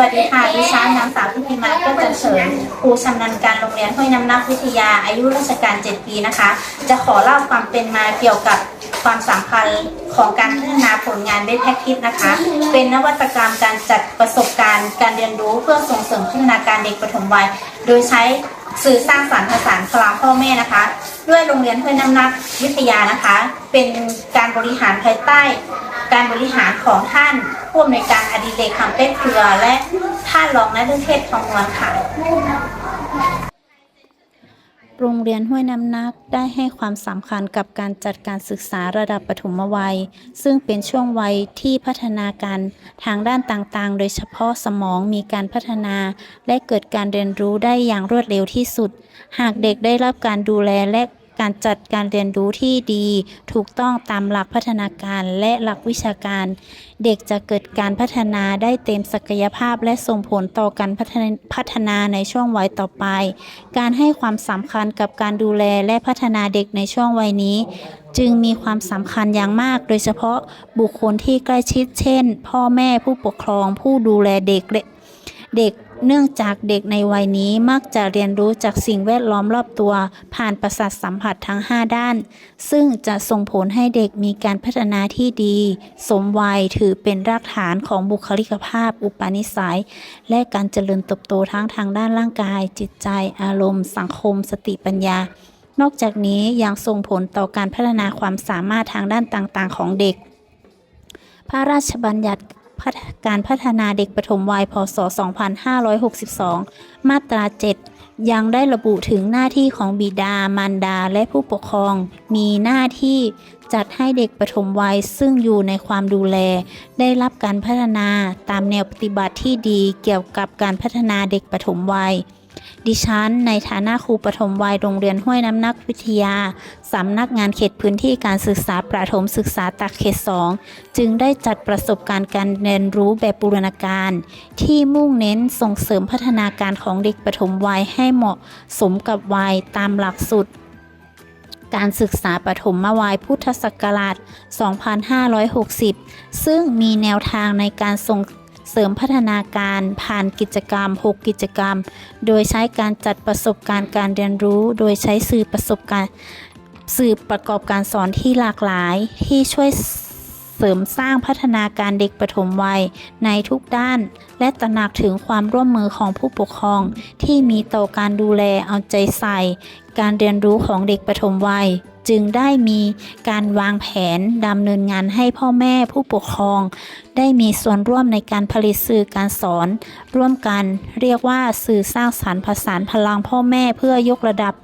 วัสดีค่ะ ดิฉันนางสาวพิพิมาก็จะเฉินครูชำนาญการโรงเรียนห้วยน้ำนักวิทยาอายุราชการ 7 ปีนะคะ จะขอเล่าความเป็นมาเกี่ยวกับความสำคัญของการพัฒนาผลงานเบสแพ็กทิสนะคะ เป็นนวัตกรรมการจัดประสบการณ์ การเรียนรู้เพื่อส่งเสริมพัฒนาการเด็กปฐมวัย โดยใช้สื่อสร้างสรรค์ผสานพลังพ่อแม่นะคะ ด้วยโรงเรียนห้วยน้ำนักวิทยานะคะ เป็นการบริหารภายใต้ การบริหารของท่าน ผู้อำนวยการอดิเรกคำเป็นเครือและท่านรองนายเทศทองนวลค่ะ โรงเรียนห้วยน้ำนักได้ให้ความสำคัญกับการจัดการศึกษาระดับปฐมวัย ซึ่งเป็นช่วงวัยที่พัฒนาการทางด้านต่างๆ โดยเฉพาะสมองมีการพัฒนา และเกิดการเรียนรู้ได้อย่างรวดเร็วที่สุด หากเด็กได้รับการดูแลและ การจัดการเรียนรู้ที่ดี ถูกต้องตามหลักพัฒนาการและหลักวิชาการ เด็กจะเกิดการพัฒนาได้เต็มศักยภาพและส่งผลต่อการพัฒนาพัฒนาในช่วงวัยต่อไป การให้ความสำคัญกับการดูแลและพัฒนาเด็กในช่วงวัยนี้ จึงมีความสำคัญอย่างมาก โดยเฉพาะบุคคลที่ใกล้ชิด เช่น พ่อแม่ผู้ปกครองผู้ดูแลเด็กเด็ก เนื่องจากเด็กในวัยนี้มักจะเรียนรู้จากสิ่งแวดล้อมรอบตัว ผ่านประสาทสัมผัสทั้ง 5 ด้าน ซึ่งจะส่งผลให้เด็กมีการพัฒนาที่ดี สมวัยถือเป็นรากฐานของบุคลิกภาพ อุปนิสัย และการเจริญเติบโตทั้งทางด้านร่างกาย จิตใจ อารมณ์ สังคม สติปัญญา นอกจากนี้ยังส่งผลต่อการพัฒนาความสามารถทางด้านต่างๆ ของเด็ก พระราชบัญญัติ การพัฒนาเด็กปฐมวัยพศ 2562 มาตรา 7 ยังได้ระบุถึงหน้าที่ของบิดามารดาและผู้ปกครอง มีหน้าที่จัดให้เด็กปฐมวัยซึ่งอยู่ในความดูแล ได้รับการพัฒนาตามแนวปฏิบัติที่ดีเกี่ยวกับการพัฒนาเด็กปฐมวัย ดิฉัน ในฐานะครูปฐมวัยโรงเรียนห้วยน้ำนักวิทยา สำนักงานเขตพื้นที่การศึกษาประถมศึกษาตักเขต 2 จึงได้จัดประสบการณ์การเรียนรู้แบบบูรณาการ ที่มุ่งเน้นส่งเสริมพัฒนาการของเด็กปฐมวัยให้เหมาะสมกับวัยตามหลักสูตรการศึกษาปฐมวัยพุทธศักราช 2560 ซึ่งมีแนวทางในการส่ง เสริมพัฒนาการผ่านกิจกรรม 6 กิจกรรม โดยใช้การจัดประสบการณ์การเรียนรู้ โดยใช้สื่อประสบการณ์สื่อประกอบการสอนที่หลากหลายที่ช่วยเสริมสร้างพัฒนาการเด็กปฐมวัยในทุกด้าน และตระหนักถึงความร่วมมือของผู้ปกครอง ที่มีต่อการดูแลเอาใจใส่ การเรียนรู้ของเด็กปฐมวัย จึงได้มีการวางแผนดำเนินงานให้พ่อแม่ผู้ปกครอง ได้มีส่วนร่วมในการผลิตสื่อการสอน ร่วมกันเรียกว่าสื่อสร้างสรรค์ผสานพลังพ่อแม่เพื่อยกระดับ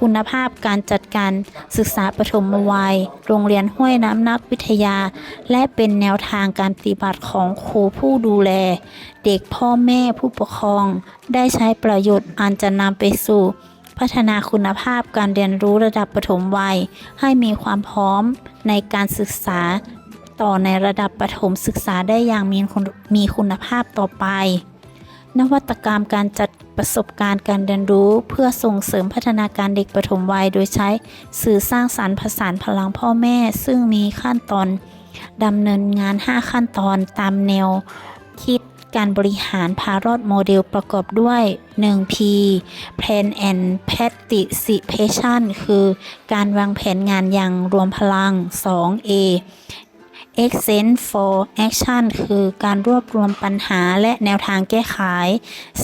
คุณภาพการจัดการศึกษาปฐมวัย โรงเรียนห้วยน้ำนักวิทยา และเป็นแนวทางการปฏิบัติของครูผู้ดูแล เด็กพ่อแม่ผู้ปกครอง ได้ใช้ประโยชน์อันจะนำไปสู่ พัฒนาคุณภาพการเรียนรู้ระดับปฐมวัย ให้มีความพร้อมในการศึกษาต่อในระดับประถมศึกษาได้อย่างมีคุณมีคุณภาพต่อไป นวัตกรรมการจัดประสบการณ์การเรียนรู้เพื่อส่งเสริมพัฒนาการเด็กปฐมวัย โดยใช้สื่อสร้างสรรค์ผสานพลังพ่อแม่ ซึ่งมีขั้นตอนดำเนินงาน 5 ขั้นตอนตามแนว การบริหารพารอดโมเดลประกอบด้วย 1P Plan and Participation คือการวางแผนงานอย่างรวมพลัง 2A Accent for Action คือการรวบรวมปัญหาและแนวทางแก้ไข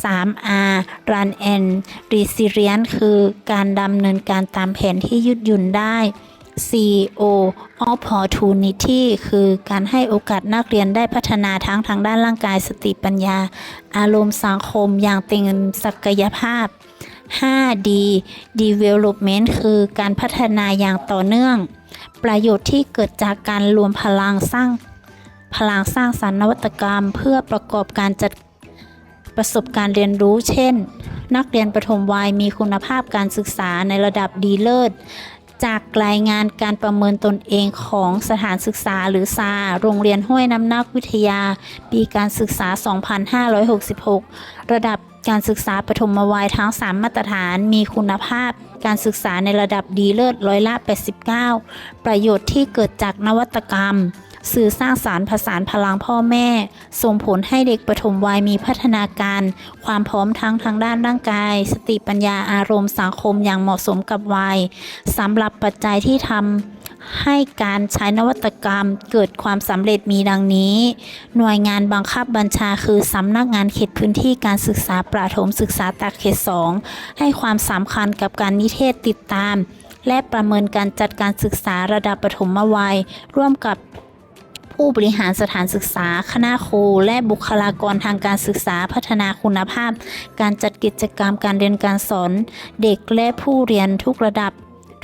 3R Run and Resilience คือการดำเนินการตามแผนที่ยืดหยุ่นได้ CO Opportunity คือการให้โอกาสนักเรียนได้พัฒนาทั้งทางด้านร่างกายสติปัญญา อารมณ์สังคมอย่างเต็มศักยภาพ 5D Development คือการพัฒนาอย่างต่อเนื่อง ประโยชน์ที่เกิดจากการรวมพลังสร้าง พลังสร้างสรรค์นวัตกรรม เพื่อประกอบการจัดประสบการณ์เรียนรู้ เช่น นักเรียนประถมวัยมีคุณภาพการศึกษาในระดับดีเลิศ จากรายงานการประเมินตนเองของสถานศึกษาหรือซาโรงเรียนห้วยน้ำนักวิทยา ปีการศึกษา 2566 ระดับการศึกษาปฐมวัยทั้ง 3 มาตรฐานมีคุณภาพ การศึกษาในระดับดีเลิศร้อยละ 89 ประโยชน์ที่เกิดจากนวัตกรรม สื่อสร้างสารรค์ผสานพลังพ่อแม่ ส่งผลให้เด็กปฐมวัยมีพัฒนาการ ความพร้อมทั้งทางด้านร่างกาย สติปัญญาอารมณ์สังคมอย่างเหมาะสมกับวัยสำหรับปัจจัยที่ทำให้การใช้นวัตกรรมเกิดความสำเร็จมีดังนี้ หน่วยงานบังคับบัญชาคือสำนักงานเขตพื้นที่การศึกษาประถมศึกษาตากเขต2ให้ความสำคัญกับการนิเทศติดตาม และประเมินการจัดการศึกษาระดับประถมวัย ร่วมกับ ผู้บริหารสถานศึกษา คณะครูและบุคลากรทางการศึกษาพัฒนาคุณภาพ การจัดกิจกรรมการเรียนการสอน เด็กและผู้เรียนทุกระดับ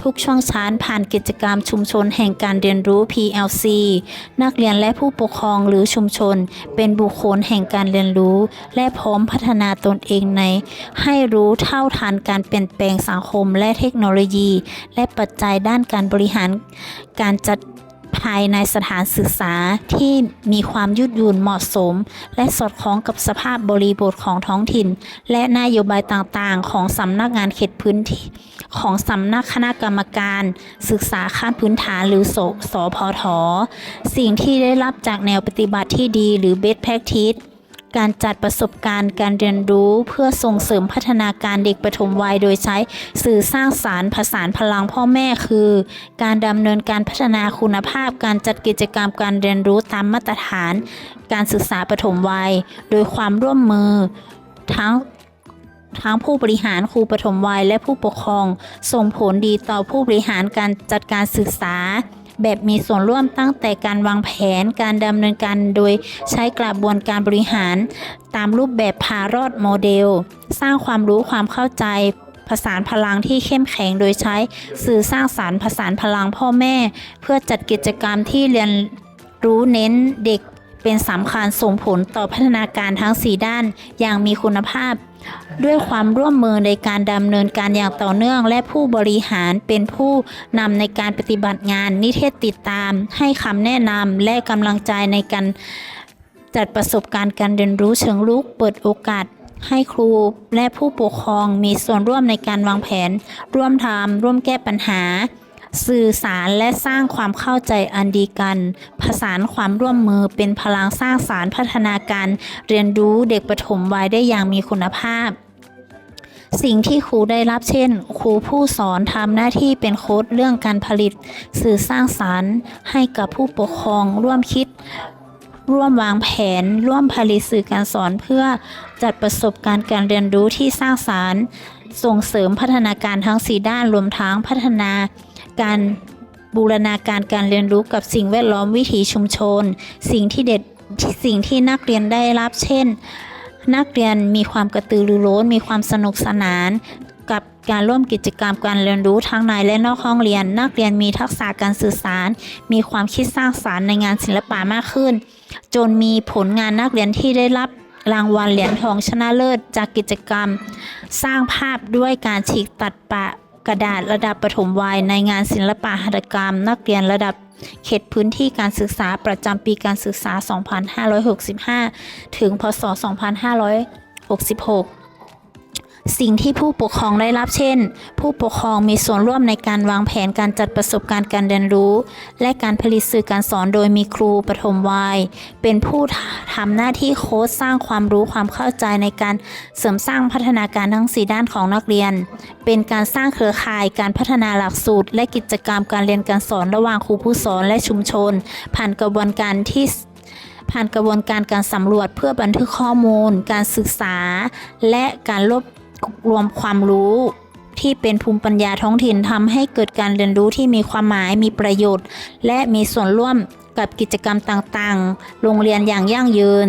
ทุกช่วงชั้นผ่านกิจกรรมชุมชนแห่งการเรียนรู้ PLC นักเรียนและผู้ปกครองหรือชุมชน เป็นบุคคลแห่งการเรียนรู้ และพร้อมพัฒนาตนเองใน ให้รู้เท่าทันการเปลี่ยนแปลงสังคมและเทคโนโลยี และปัจจัยด้านการบริหาร การจัด ยในสถานศึกษาที่มีความยืดหยุ่นเหมาะสม และสอดคล้องกับสภาพบริบทของท้องถิ่น และนโยบายต่างๆ ของสำนักงานเขตพื้นที่ของสำนักคณะกรรมการ ศึกษาขั้นพื้นฐานหรือสสพทสิ่งที่ได้รับจากแนวปฏิบัติที่ดีหรือ best practice การจัดประสบการณ์การเรียนรู้เพื่อส่งเสริมพัฒนาการเด็กปฐมวัย โดยใช้สื่อสร้างสารผสานพลังพ่อแม่คือ การดำเนินการพัฒนาคุณภาพ การจัดกิจกรรมการเรียนรู้ตามมาตรฐาน การศึกษาปฐมวัย โดยความร่วมมือทั้งทั้งผู้บริหารครูปฐมวัยและผู้ปกครอง ส่งผลดีต่อผู้บริหารการจัดการศึกษา แบบมีส่วนร่วมตั้งแต่การวางแผนการดำเนินการโดยใช้กระบวนการบริหาร ตามรูปแบบพารอดโมเดล สร้างความรู้ความเข้าใจผสานพลังที่เข้มแข็งโดยใช้สื่อสร้างสารรค์ผสานพลังพ่อแม่ เพื่อจัดกิจกรรมที่เรียนรู้เน้นเด็ก เป็นสำคัญส่งผลต่อพัฒนาการทั้ง 4 ด้านอย่างมีคุณภาพ ด้วยความร่วมมือในการดำเนินการอย่างต่อเนื่อง และผู้บริหารเป็นผู้นำในการปฏิบัติงานนิเทศติดตาม ให้คำแนะนำและกำลังใจในการจัดประสบการณ์การเรียนรู้เชิงลุกเปิดโอกาสให้ครูและผู้ปกครองมีส่วนร่วมในการวางแผน ร่วมทำร่วมแก้ปัญหา สื่อสารและสร้างความเข้าใจอันดีกัน ผสานความร่วมมือเป็นพลังสร้างสารพัฒนาการเรียนรู้เด็กปฐมวัยได้อย่างมีคุณภาพสิ่งที่ครูได้รับเช่น ครูผู้สอนทำหน้าที่เป็นโค้ดเรื่องการผลิต สื่อสร้างสารรค์ ให้กับผู้ปกครองร่วมคิด ร่วมวางแผน ร่วมผลิตสื่อการสอนเพื่อจัดประสบการณ์การเรียนรู้ที่สร้างสารรค์ ส่งเสริมพัฒนาการทั้ง 4 ด้านรวมทั้งพัฒนา การบูรณาการการเรียนรู้กับสิ่งแวดล้อมวิถีชุมชน สิ่งที่เด็ดสิ่งที่นักเรียนได้รับ เช่น นักเรียนมีความกระตือรือร้น มีความสนุกสนาน กับการร่วมกิจกรรมการเรียนรู้ทั้งในและนอกห้องเรียน นักเรียนมีทักษะการสื่อสาร มีความคิดสร้างสารรค์ในงานศิลปะมากขึ้น จนมีผลงานนักเรียนที่ได้รับรางวัลเหรียญทองชนะเลิศจากกิจกรรม สร้างภาพด้วยการฉีกตัดปะ กระดาษระดับปฐมวัยในงานศิลปะหัตถกรรม นักเรียนระดับเขตพื้นที่การศึกษาประจำปีการศึกษา 2565 ถึง พศ 2566 สิ่งที่ผู้ปกครองได้รับเช่น ผู้ปกครองมีส่วนร่วมในการวางแผนการจัดประสบการณ์การเรียนรู้ และการผลิตสื่อการสอนโดยมีครูปฐมวัย เป็นผู้ทำหน้าที่โค้ชสร้างความรู้ความเข้าใจในการเสริมสร้างพัฒนาการทั้ง 4 ด้านของนักเรียน เป็นการสร้างเครือข่ายการพัฒนาหลักสูตร และกิจกรรมการเรียนการสอนระหว่างครูผู้สอนและชุมชน ผ่านกระบวนการที่ผ่านกระบวนการการสำรวจเพื่อบันทึกข้อมูล การศึกษา และการรวบ รวมความรู้ที่เป็นภูมิปัญญาท้องถิ่นทำให้เกิดการเรียนรู้ที่มีความหมายมีประโยชน์ และมีส่วนร่วมกับกิจกรรมต่างๆ โรงเรียนอย่างยั่งยืน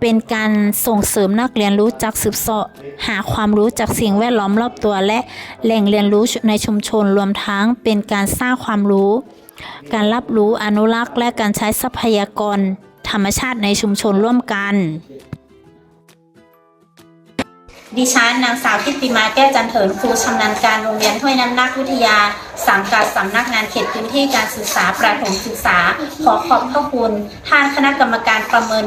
เป็นการส่งเสริมนักเรียนรู้จักสืบเสาะหาความรู้จากสิ่งแวดล้อมรอบตัว และแหล่งเรียนรู้ในชุมชนรวมทั้งเป็นการสร้างความรู้ การรับรู้อนุรักษ์ และการใช้ทรัพยากรธรรมชาติในชุมชนร่วมกัน ดิฉันนางสาวทิติมาแก้วจันเถินครูชำนาญการโรงเรียนห้วยน้ำนักวิทยา สังกัดสำนักงานเขตพื้นที่การศึกษาประถมศึกษา ขอขอบพระคุณท่านคณะกรรมการประเมิน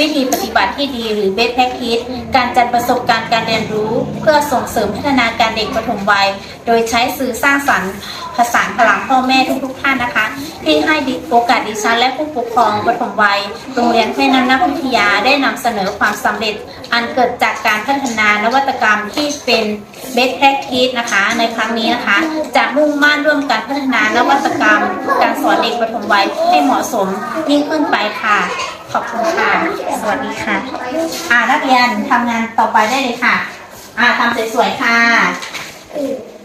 วิธีปฏิบัติที่ดีหรือ best practice การจัดประสบการณ์การเรียนรู้ เพื่อส่งเสริมพัฒนาการเด็กปฐมวัย โดยใช้สื่อสร้างสรรค์ผสานพลังพ่อแม่ทุกๆท่านนะคะ ที่ให้โอกาสดิฉันและผู้ปกครองปฐมวัย โรงเรียนห้วยน้ำนักวิทยาได้นำเสนอความสำเร็จ อันเกิดจากการพัฒนานวัตกรรมที่เป็น best practice นะคะ ในครั้งนี้นะคะ จะมุ่งมั่นร่วมกันพัฒนานวัตกรรม การสอนเด็กปฐมวัยให้เหมาะสมยิ่งขึ้นไปค่ะ ขอบคุณค่ะ สวัสดีค่ะ อ่านักเรียนทำงานต่อไปได้เลยค่ะ อ่าทำสวยๆค่ะ